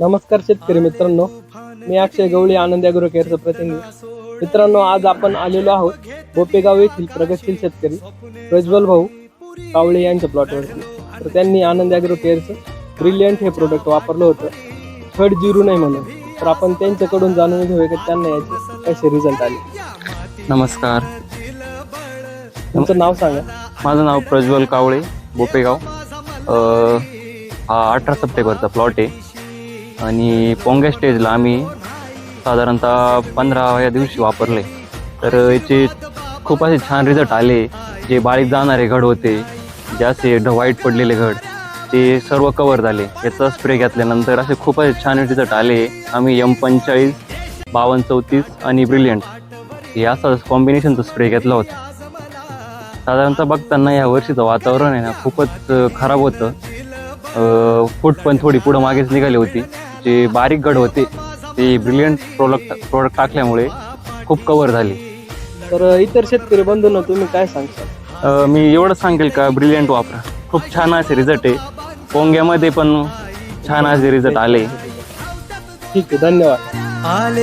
नमस्कार शेतकरी मित्रांनो मी अक्षय गवळी आनंद अॅग्रो केअरचा प्रतिनिधी. मित्रांनो आज आपण आलेलो आहोत बोपेगाव येथील प्रगतशील शेतकरी प्रज्वल भाऊ कावळे यांच्या प्लॉटवरती. तर त्यांनी आनंद अॅग्रो केअरचं ब्रिलियंट हे प्रोडक्ट वापरलं होतं. थर्ड जिरू नाही म्हणून. तर आपण त्यांच्याकडून जाणून घेऊया की त्यांना याचे कसे रिझल्ट आले. नमस्कार. तुमचं नाव सांगा. माझं नाव प्रज्वल कावळे बोपेगाव. अ, हा अठरा सप्टेंबरचा प्लॉट आहे. आणि पोंग्या स्टेजला आम्ही साधारणतः पंधरा या दिवशी वापरले. तर याचे खूप असे छान रिझल्ट आले. जे बारीक जाणारे घड होते जे असे ढ व्हाईट पडलेले घड ते सर्व कवर झाले. याचा स्प्रे घेतल्यानंतर असे खूप असे छान रिझल्ट आले. आम्ही एम पंचेचाळीस बावन्न चौतीस आणि ब्रिलियंट हे असा कॉम्बिनेशनचा स्प्रे घेतला होता. साधारणतः बघताना या वर्षीचं वातावरण आहे ना खूपच खराब होतं. फूट पण थोडी पुढं मागेच निघाली होती. जे बारीक गड होते ते ब्रिलियंट प्रोडक्ट प्रोडक्ट टाकल्यामुळे खूप कवर झाले. तर इतर शेतकरी बंधूंना तुम्ही काय सांगता? मी एवढं सांगेल का ब्रिलियंट वापरा. खूप छान असे रिझल्ट आहे. पोंग्यामध्ये पण छान असे रिझल्ट आले. ठीक आहे धन्यवाद.